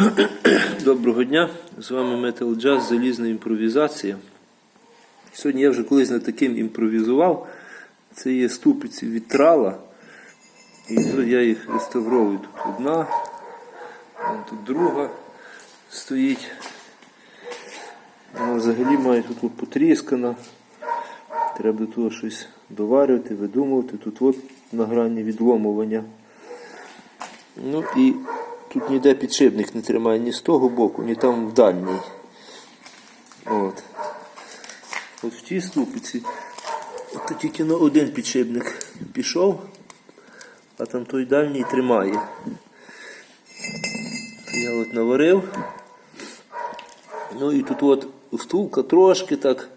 Доброго дня! З вами Metal Jazz, залізна імпровізація. Сьогодні я вже колись над таким імпровізував. Це є ступиці від трала. І я їх реставровую. Тут одна, тут друга стоїть. Вона взагалі має тут от потріскана. Треба до того щось доварювати, видумувати. Тут от на грані відломування. Ну і тут ніде підшипник не тримає ні з того боку, ні там в дальній. От. От в тій ступиці от тільки на один підшипник пішов, а там той дальній тримає. Я от наварив. Ну і тут от втулка трошки так.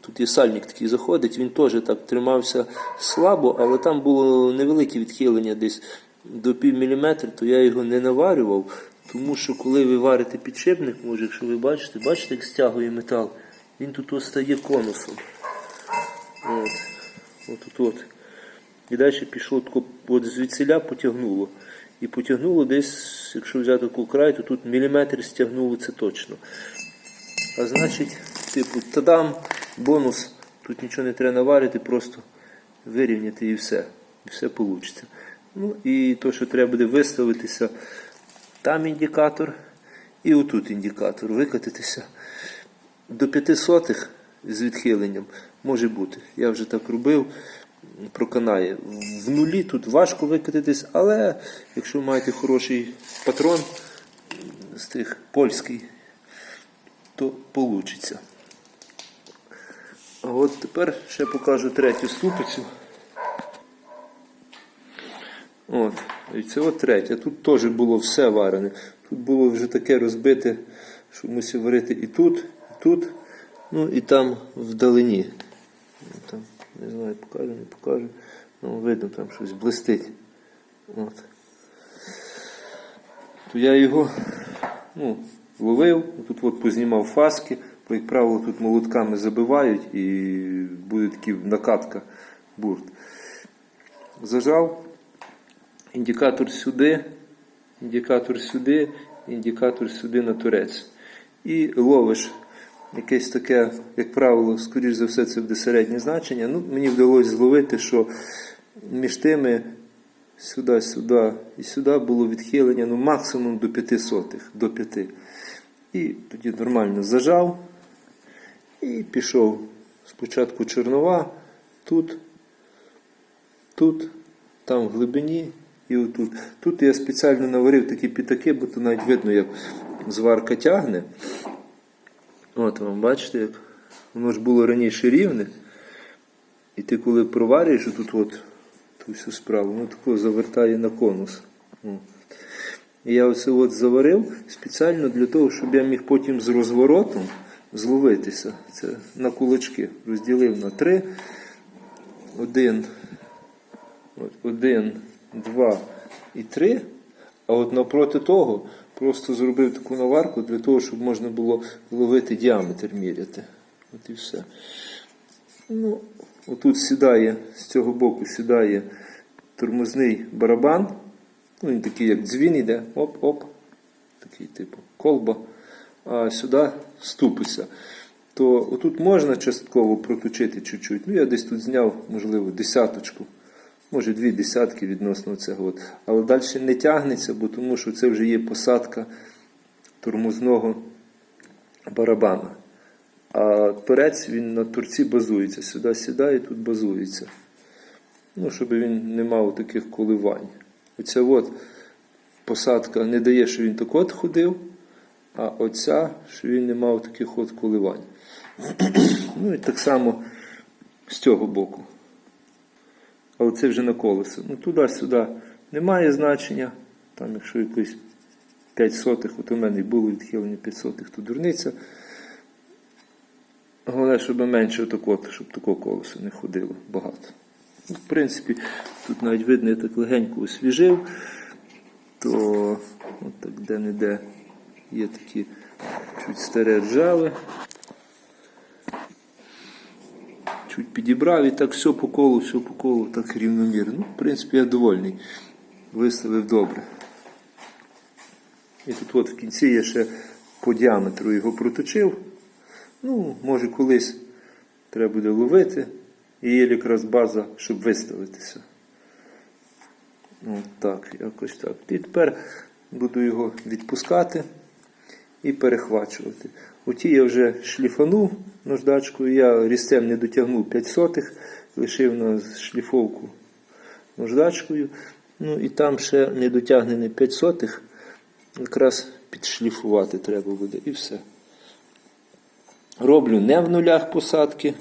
Тут є сальник такий заходить, він теж так тримався слабо, але там було невелике відхилення десь до пів міліметра, то я його не наварював, тому що коли ви варите підшипник, може, якщо ви бачите, бачите, як стягує метал, він тут ось стає конусом. От. От, от. І далі пішло тако, от звідсіля потягнуло. І потягнуло десь, якщо взяти край, то тут міліметр стягнуло це точно. А значить, типу, тадам, бонус, тут нічого не треба наварити, просто вирівняти і все. І все вийде. Ну і то, що треба буде виставитися, там індикатор і отут індикатор, викатитися. До п'яти сотих з відхиленням може бути. Я вже так робив, проканає. В нулі тут важко викатитись, але якщо маєте хороший патрон з тих польський, то вийде. А от тепер ще покажу третю ступицю. От, і це от третя. Тут теж було все варене. Тут було вже таке розбите, що мусив варити і тут, і тут, ну і там вдалині. Там, не знаю, покажу, не покажу. Ну, видно, там щось блистить. От. То я його ну, ловив, тут от познімав фаски, бо, як правило, тут молотками забивають і буде такий накатка бурт. Зажав, індикатор сюди, індикатор сюди, індикатор сюди на турець. І ловиш якесь таке, як правило, скоріш за все, це буде середнє значення. Ну, мені вдалося зловити, що між тими сюди, сюди і сюди було відхилення ну, максимум до 5 сотих, до 5. І тоді нормально зажав і пішов спочатку чорнова, тут, тут, там в глибині і отут. Тут я спеціально наварив такі пітаки, бо то навіть видно, як зварка тягне. От вам бачите, як воно ж було раніше рівне. І ти коли проварюєш тут от ту всю справу, воно тако завертає на конус. І я оце от заварив спеціально для того, щоб я міг потім з розворотом зловитися. Це на кулачки. Розділив на три. Один, от, один, два і три. А от напроти того просто зробив таку наварку для того, щоб можна було ловити діаметр міряти. От і все. Ну, Отут сідає, з цього боку сідає тормозний барабан. Ну, Він такий, як дзвін іде, оп-оп, такий типу колба, а сюди ступиться. То отут можна частково проточити чуть-чуть. Ну, я десь тут зняв, можливо, десяточку, може дві десятки відносно цього. Але далі не тягнеться, бо тому що це вже є посадка тормозного барабана. А торець він на торці базується. Сюди сідає, тут базується. Ну, щоб він не мав таких коливань. Оця от посадка не дає, що він так от ходив, а оця, що він не мав таких от коливань. ну і так само з цього боку. А оце вже на колесо. Ну, туди-сюди немає значення. Там, якщо якось 5 сотих, от у мене і було відхилення 5 сотих, то дурниця. Головне, щоб менше так щоб такого колесо не ходило багато. Ну, В принципі, тут навіть видно, я так легенько освіжив, то от так де-не-де є такі чуть старе ржаве. Чуть підібрав і так все по колу, все по колу, так рівномірно. Ну, в принципі, я довольний. Виставив добре. І тут от в кінці я ще по діаметру його проточив. Ну, може, колись треба буде ловити. І є якраз база, щоб виставитися. От так, якось так. І тепер буду його відпускати і перехвачувати. Оті я вже шліфанув наждачкою, я різцем не дотягнув 5 сотих, лишив на шліфовку наждачкою. Ну і там ще не дотягнене 5 сотих, якраз підшліфувати треба буде і все. Роблю не в нулях посадки,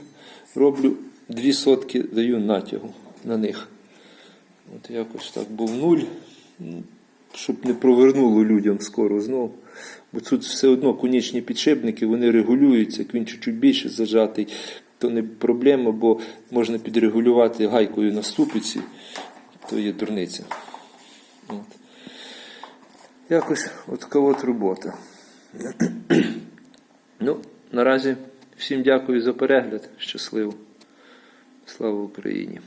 роблю 2 сотки, даю натягу на них. От якось так був нуль, ну, щоб не провернуло людям скоро знову. Бо тут все одно конічні підшипники, вони регулюються, як він чуть-чуть більше зажатий, то не проблема, бо можна підрегулювати гайкою на ступиці, то є дурниця. От. Якось от от робота. ну, наразі всім дякую за перегляд. Щасливо. Слава Україні!